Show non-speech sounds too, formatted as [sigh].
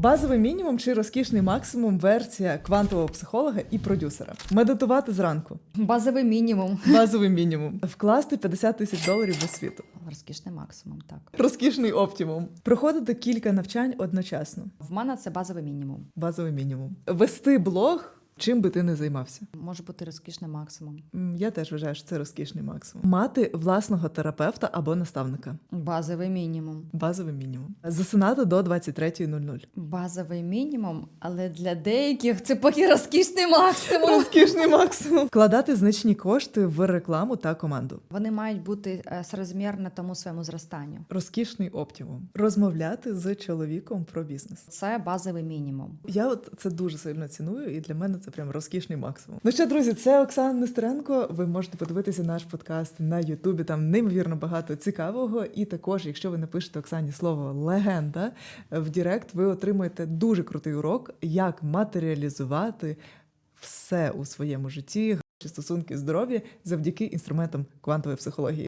Базовий мінімум чи розкішний максимум версія квантового психолога і продюсера. Медитувати зранку. Базовий мінімум. [laughs] Базовий мінімум. Вкласти 50 тисяч доларів в освіту. Розкішний максимум, так. Розкішний оптимум. Проходити кілька навчань одночасно. В мене це базовий мінімум. Базовий мінімум. Вести блог. Чим би ти не займався? Може бути розкішний максимум. Я теж вважаю, що це розкішний максимум. Мати власного терапевта або наставника. Базовий мінімум. Базовий мінімум. Засинати до 23.00. Базовий мінімум, але для деяких це поки розкішний максимум. Розкішний максимум. Вкладати значні кошти в рекламу та команду. Вони мають бути е, тому своєму зростанню. Розкішний оптимум. Розмовляти з чоловіком про бізнес. Це базовий мінімум. Я от це дуже сильно ціную, і для мене це прям розкішний максимум. Ну що, друзі, це Оксана Нестеренко. Ви можете подивитися наш подкаст на Ютубі. Там неймовірно багато цікавого. І також, якщо ви напишете Оксані слово легенда в Дірект, ви отримаєте дуже крутий урок, як матеріалізувати все у своєму житті, стосунки здоров'я завдяки інструментам квантової психології.